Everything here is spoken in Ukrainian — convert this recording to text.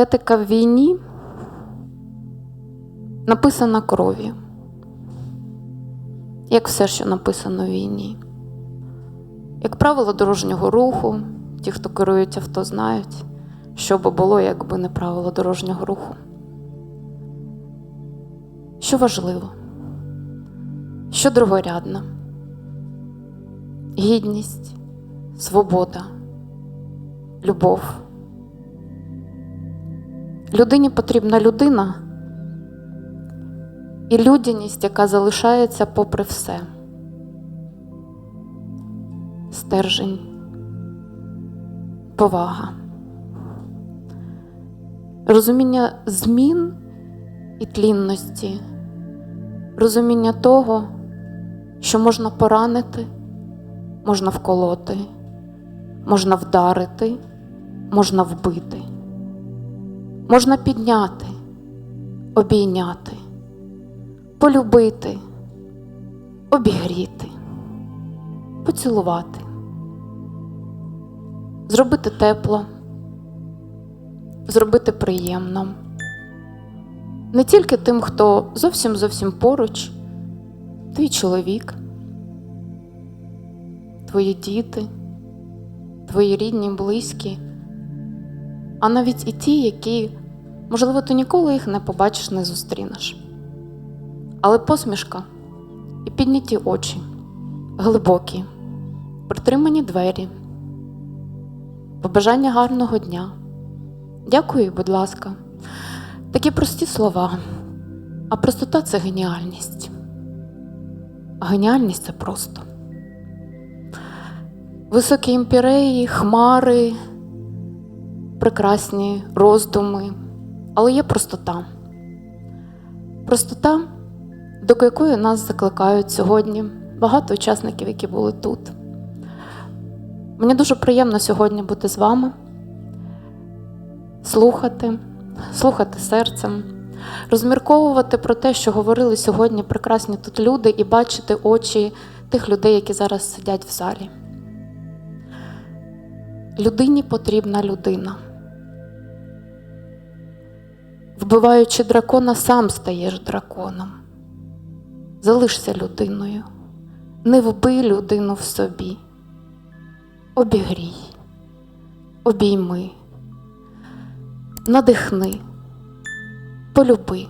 Етика в війні написана кров'ю, як все, що написано в війні. Як правило дорожнього руху, ті, хто керують авто, знають, що би було, якби не правило дорожнього руху. Що важливо, що другорядно, гідність, свобода, любов. Людині потрібна людина і людяність, яка залишається попри все. Стержень, повага, розуміння змін і тлінності, розуміння того, що можна поранити, можна вколоти, можна вдарити, можна вбити. Можна підняти, обійняти, полюбити, обігріти, поцілувати, зробити тепло, зробити приємно. Не тільки тим, хто зовсім зовсім поруч, твій чоловік, твої діти, твої рідні, близькі а навіть і ті, які, можливо, ти ніколи їх не побачиш, не зустрінеш. Але посмішка і підняті очі, глибокі, притримані двері, побажання гарного дня. Дякую, будь ласка. Такі прості слова, а простота це геніальність. Геніальність це просто. Високі імпіреї, хмари прекрасні роздуми, але є простота. Простота, до якої нас закликають сьогодні багато учасників, які були тут. Мені дуже приємно сьогодні бути з вами, слухати, слухати серцем, розмірковувати про те, що говорили сьогодні прекрасні тут люди, і бачити очі тих людей, які зараз сидять в залі. Людині потрібна людина. Вбиваючи дракона, сам стаєш драконом. Залишся людиною, не вбий людину в собі. Обігрій, обійми, надихни, полюби.